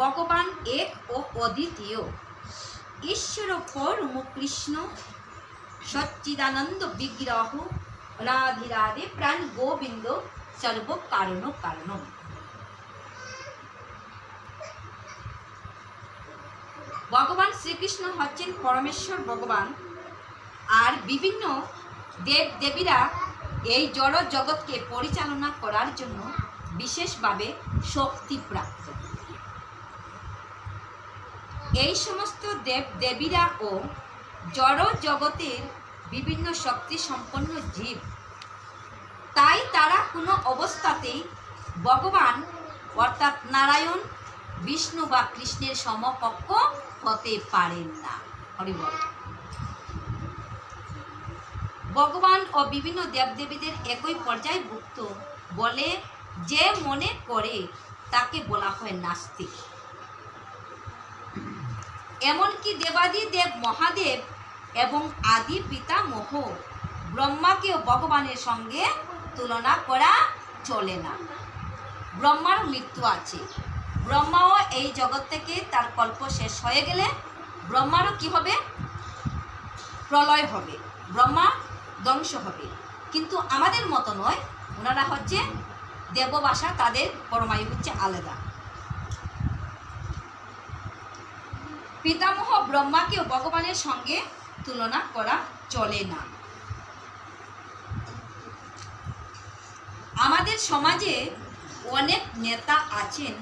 ভগবান এক ও অদ্বিতীয়। ঈশ্বর পরম কৃষ্ণ সচ্চিদানন্দ বিগ্রহ, রাধে রাধে প্রাণ গোবিন্দ সর্ব কারণ কারণ। ভগবান শ্রীকৃষ্ণ হচ্ছেন পরমেশ্বর ভগবান। আর বিভিন্ন দেব দেবীরা এই জড় জগৎকে পরিচালনা করার জন্য বিশেষভাবে শক্তিপ্রাপ্ত এই সমস্ত দেব, দেবীরা ও জড় জগতের বিভিন্ন শক্তি সম্পন্ন জীব। তাই তারা কোনো অবস্থাতেই ভগবান, অর্থাৎ নারায়ণ, বিষ্ণু বা কৃষ্ণের সমকক্ষ হতে পারেন না। হরিবল ভগবান ও বিভিন্ন দেবদেবীদের একই পর্যায়ভুক্ত বলে যে মনে করে, তাকে বলা হয় নাস্তিক। এমনকি দেবাদি দেব মহাদেব এবং আদি পিতামহ ব্রহ্মাকেও ভগবানের সঙ্গে তুলনা করা চলে না। ব্রহ্মার মৃত্যু আছে। ব্রহ্মাও এই জগৎ থেকে তার কল্প শেষ হয়ে গেলে ব্রহ্মারও কি হবে? প্রলয় হবে। ব্রহ্মা ধ্বংস হবে। কিন্তু আমাদের মতো নয়। ওনারা হচ্ছে দেববাসা, তাদের পরমায়ু হচ্ছে আলাদা। পিতামহ ব্রহ্মাকেও ভগবানের সঙ্গে তুলনা করা চলে না। আমাদের সমাজে অনেক নেতা আছেন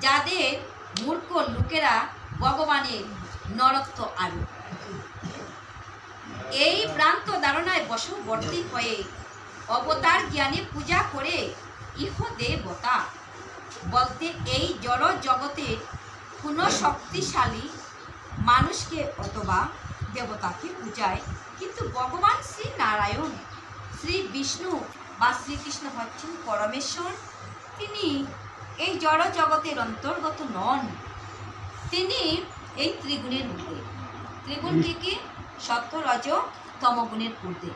যাদের মূর্খ লোকেরা ভগবানের নরত্ব আরও এই ভ্রান্ত ধারণায় বশবর্তী হয়ে অবতার জ্ঞানে পূজা করে ইহ দেবতা বলতে এই জড় জগতের কোনো শক্তিশালী মানুষকে অথবা দেবতাকে পূজায়। কিন্তু ভগবান শ্রী নারায়ণ শ্রী বিষ্ণু বা শ্রীকৃষ্ণ হচ্ছেন পরমেশ্বর। তিনি এই জড় জগতের অন্তর্গত নন। তিনি এই ত্রিগুণের ঊর্ধ্বে ত্রিগুণ কি কি সত্য রজ তমগুণের ঊর্ধ্বে।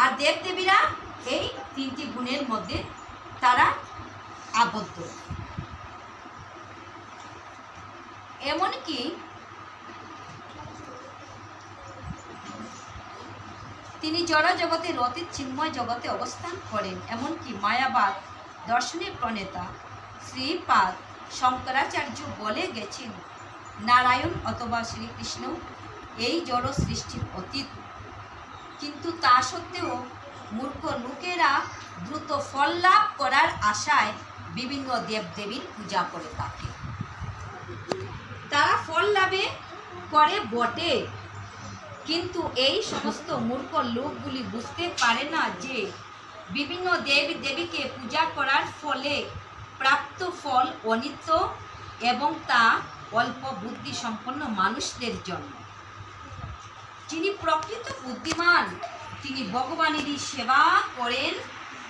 আর দেবদেবীরা এই তিনটি গুণের মধ্যে তারা আবদ্ধ। এমনকি তিনি জড় জগতে অতীত চিন্ময় জগতে অবস্থান করেন। এমনকি মায়াবাদ দর্শনের প্রণেতা শ্রীপাদ শঙ্করাচার্য বলে গেছেন, নারায়ণ অথবা শ্রীকৃষ্ণ, এই জড় সৃষ্টির অতীত। কিন্তু তা সত্ত্বেও মূর্খ লোকেরা দ্রুত ফল লাভ করার আশায় বিভিন্ন দেবদেবীর পূজা করে থাকে। তারা ফল লাভে করে বটে। কিন্তু এই সমস্ত মূর্খ লোকগুলি বুঝতে পারে না যে বিভিন্ন দেব দেবীকে পূজা করার ফলে প্রাপ্ত ফল অনিত্য এবং তা অল্প বুদ্ধি সম্পন্ন মানুষদের জন্য। যিনি প্রকৃত বুদ্ধিমান, তিনি ভগবানেরই সেবা করেন।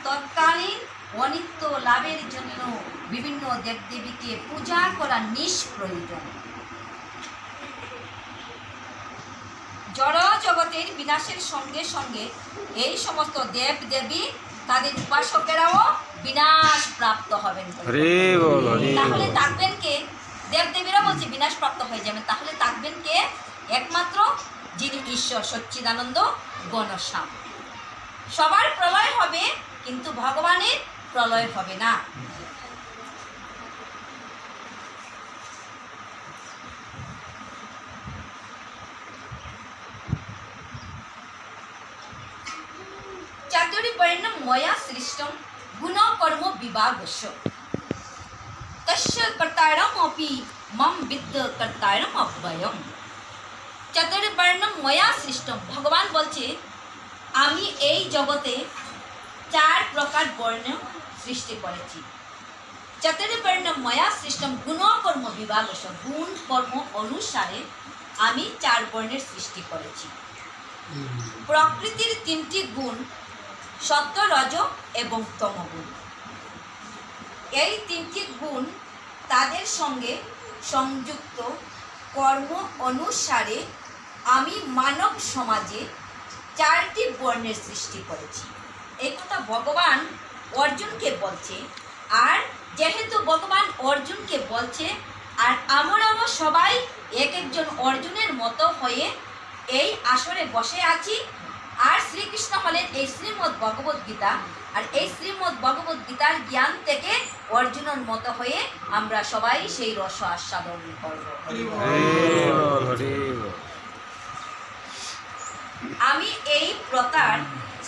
তৎকালীন অনিত্য লাভের জন্য বিভিন্ন দেবদেবীকে পূজা করা নিষ্প্রয়োজন। জড় জগতের বিনাশের সঙ্গে সঙ্গে এই সমস্ত দেব দেবী তাদের উপাসকেরাও বিনাশ প্রাপ্ত হবেন তাহলে থাকবেন কে? দেবদেবীরা বলছে বিনাশ প্রাপ্ত হয়ে যাবেন। তাহলে থাকবেন কে? একমাত্র যিনি ঈশ্বর সচ্চিদানন্দ গণশ্যাম সবার প্রলয় হবে কিন্তু ভগবানের প্রলয় হবে না চাতুরিবর্ণ ময়া সৃষ্টম গুণ কর্ম বিভাগস্য তস্য কর্তারমপি মম বিদ্য কর্তারম অব্যয়ম চতুর্বর্ণ ময়া সৃষ্টম ভগবান বলছে আমি এই জগতে চার প্রকার বর্ণ সৃষ্টি করেছি চতুর্বর্ণ ময়া সৃষ্টম গুণ কর্ম বিভাগ গুণ কর্ম অনুসারে আমি চার বর্ণের সৃষ্টি করেছি প্রকৃতির তিনটি গুণ সত্য রজ এবং তমগুণ। এই তিনটি গুণ তাদের সঙ্গে সংযুক্ত কর্ম অনুসারে আমি মানব সমাজে চারটি বর্ণের সৃষ্টি করেছি। এই কথা ভগবান অর্জুনকে বলছে, আর যেহেতু ভগবান অর্জুনকে বলছে, আর আমরাও সবাই এক একজন অর্জুনের মতো হয়ে এই আসরে বসে আছি আর শ্রীকৃষ্ণ হলেন এই শ্রীমদ্ ভগবত গীতা। আর এই শ্রীমদ্ ভগবত গীতার জ্ঞান থেকে অর্জুনের মতো হয়ে আমরা সবাই সেই রস আস্বাদন করব। আমি এই প্রকার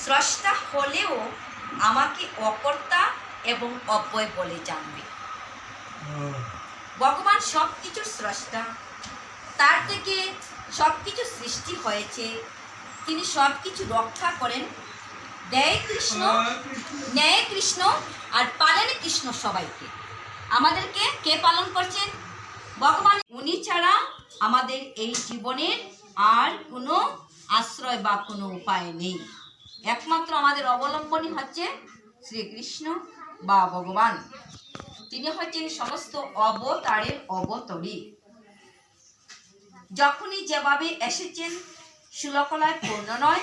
স্রষ্টা হলেও আমাকে অকর্তা এবং অব্যয় বলে জানবে। ভগবান সব কিছুর স্রষ্টা। তার থেকে সব কিছু সৃষ্টি হয়েছে তিনি সব কিছু রক্ষা করেন। দেয় কৃষ্ণ ন্যায় কৃষ্ণ আর পালনে কৃষ্ণ সবাইকে। আমাদেরকে কে পালন করছেন? ভগবান। উনি ছাড়া আমাদের এই জীবনের আর কোনো আশ্রয় বা কোনো উপায় নেই। একমাত্র আমাদের অবলম্বনই হচ্ছে শ্রীকৃষ্ণ বা ভগবান। তিনি হচ্ছেন সমস্ত অবতারের অবতরী। যখনই যেভাবে এসেছেন সুলকলায় পূর্ণ নয়।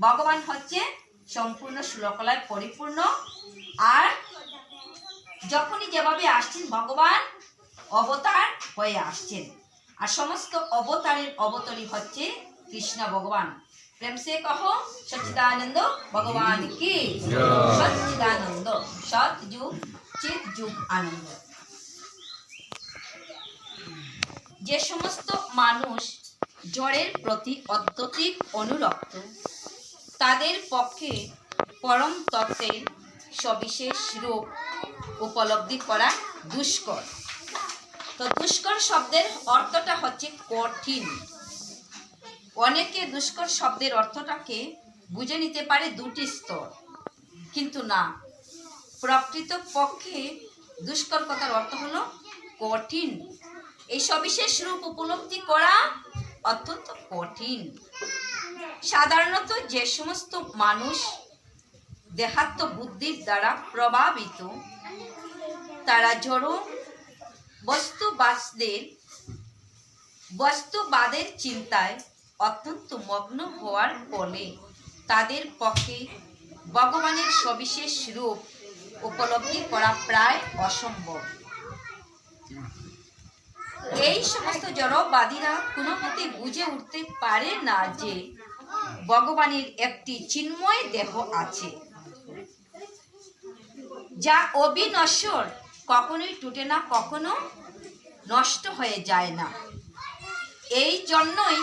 ভগবান হচ্ছে সম্পূর্ণ সুলকলায় পরিপূর্ণ। আর যখনই যেভাবে আসছেন ভগবান অবতার হয়ে আসছেন। আর সমস্ত অবতারের অবতরী হচ্ছে কৃষ্ণ ভগবান। প্রেম সে কহ সচ্চিদানন্দ ভগবান কি? জয়। সচ্চিদানন্দ সৎ যুগ চিত যুগ আনন্দ। যে সমস্ত মানুষ জ্বরের প্রতি অত্যধিক অনুরক্ত। তাদের পক্ষে পরম তত্ত্বের সবিশেষ রূপ উপলব্ধি করা দুষ্কর। তো দুষ্কর শব্দের অর্থটা হচ্ছে কঠিন। অনেকে দুষ্কর শব্দের অর্থটাকে বুঝে নিতে পারে দুটি স্তর। কিন্তু না প্রকৃত পক্ষে দুষ্কর কথার অর্থ হলো কঠিন। এই সবিশেষ রূপ উপলব্ধি করা অত্যন্ত কঠিন। সাধারণত যে সমস্ত মানুষ দেহাত্ম বুদ্ধির দ্বারা প্রভাবিত, তারা জড়ো বস্তুবাসদের বস্তুবাদের চিন্তায় অত্যন্ত মগ্ন হওয়ার ফলে তাদের পক্ষে ভগবানের সবিশেষ রূপ উপলব্ধি করা প্রায় অসম্ভব। এই সমস্ত জড়বাদীরা কোনো মতে বুঝে উঠতে পারে না যে ভগবানের একটি চিন্ময় দেহ আছে। যা অবিনশ্বর, কখনোই টুটে না, কখনো নষ্ট হয়ে যায় না। এই জন্যই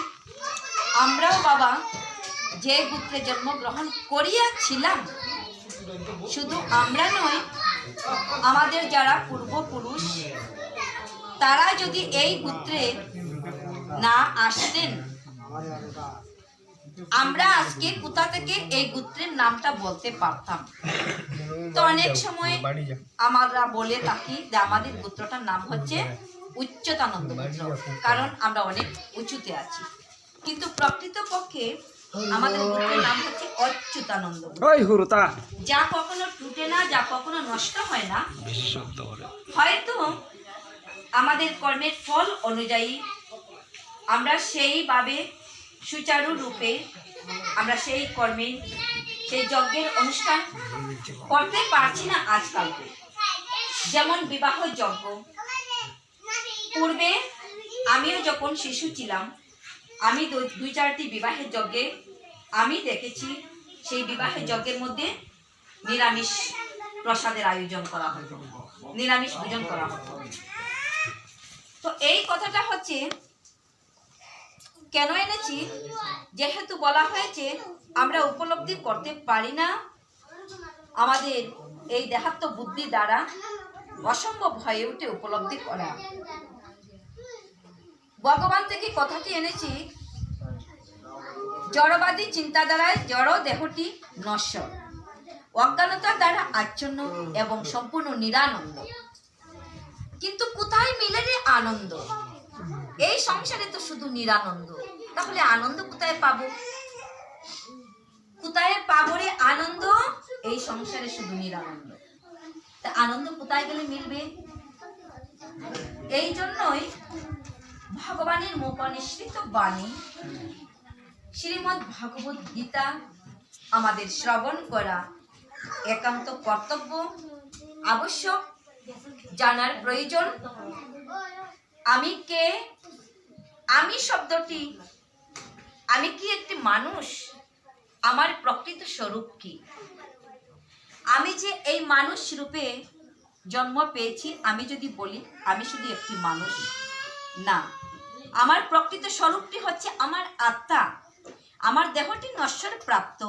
আমরাও বাবা যে পুত্রে জন্মগ্রহণ করিয়াছিলাম, শুধু আমরা নয় আমাদের যারা পূর্বপুরুষ তারা যদি এই পুত্রে না আসতেন আমরা আজকে কোথা থেকে এই গোত্রের নামটা বলতে পারতাম? তো অনেক সময় আমরা বলে থাকি যে আমাদের গোত্রটার নাম হচ্ছে উচ্চতানন্দ গোত্র কারণ আমরা অনেক উঁচুতে আছি। কিন্তু প্রকৃত পক্ষে আমাদের গোত্রের নাম হচ্ছে অচ্যুতানন্দ গোত্র। যা কখনো টুটে না যা কখনো নষ্ট হয় না। হয়তো আমাদের কর্মের ফল অনুযায়ী আমরা সেইভাবে সুচারু রূপে আমরা সেই কর্মে, সেই যজ্ঞের অনুষ্ঠান করতে পারছি না আজকালকে। যেমন বিবাহ যজ্ঞ। পূর্বে আমিও যখন শিশু ছিলাম, আমি দুই চারটি বিবাহের যজ্ঞে আমি দেখেছি, সেই বিবাহের যজ্ঞের মধ্যে নিরামিষ প্রসাদের আয়োজন করা হতো। নিরামিষ ভোজন করা হতো। তো এই কথাটা হচ্ছে, কেন এনেছি? যেহেতু বলা হয়েছে, আমরা উপলব্ধি করতে পারি না। আমাদের এই দেহাত্ম বুদ্ধি দ্বারা অসম্ভব হয়ে উঠে উপলব্ধি করা। ভগবান থেকে কথাটি এনেছি, জড়বাদী চিন্তাধারায় জড় দেহটি নশ্বর। অজ্ঞানতার দ্বারা আচ্ছন্ন এবং সম্পূর্ণ নিরানন্দ। কিন্তু কোথায় মিলে রে আনন্দ? এই সংসারে তো শুধু নিরানন্দ। তাহলে আনন্দ কোথায় পাবো? কোথায় পাবো রে আনন্দ? এই সংসারে শুধু নিরানন্দ। তা আনন্দ কোথায় গেলে মিলবে? এই জন্যই ভগবানের মুখ বাণী শ্রীমদ্ ভগবত গীতা আমাদের শ্রবণ করা একান্ত কর্তব্য। আবশ্যক। জানার প্রয়োজন? আমি কে? আমি শব্দটি। আমি কি একটি মানুষ? আমার প্রকৃত স্বরূপ কি? আমি যে এই মানুষ রূপে জন্ম পেয়েছি, আমি যদি বলি, আমি শুধু একটি মানুষ। না, আমার প্রকৃত স্বরূপটি হচ্ছে আমার আত্মা। আমার দেহটি নশ্বর প্রাপ্ত।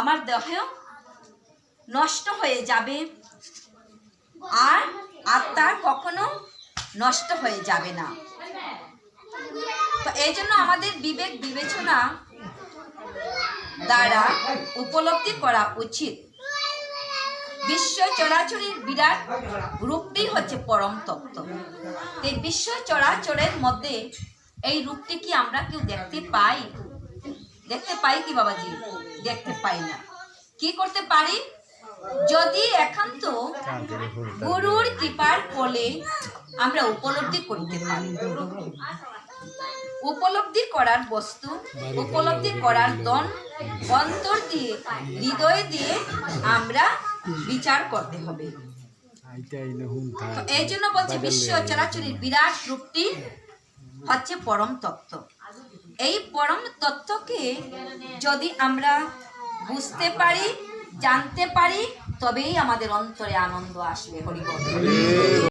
আমার দেহ নষ্ট হয়ে যাবে। আর আত্মা কখনো নষ্ট হয়ে যাবে না। তো এই জন্য আমাদের বিবেক বিবেচনা দ্বারা উপলব্ধি করা উচিত। বিশ্ব চরাচরের বিরাট রূপটি হচ্ছে পরম তত্ত্ব। এই বিশ্ব চরাচরের মধ্যে এই রূপটি কি আমরা কেউ দেখতে পাই? দেখতে পাই কি বাবাজি? দেখতে পাই না। কি করতে পারি? যদি একান্ত গুরুর কৃপার ফলে আমরা উপলব্ধি করতে পারি। উপলব্ধি করার বস্তু, উপলব্ধি করার দন, অন্তর দিয়ে, হৃদয় দিয়ে আমরা বিচার করতে হবে। এই জন্য বলছে, বিশ্ব চরাচরের বিরাট রূপটি হচ্ছে পরম তত্ত্ব। এই পরম তত্ত্বকে যদি আমরা বুঝতে পারি জানতে পারি তবেই আমাদের অন্তরে আনন্দ আসবে হরিবল।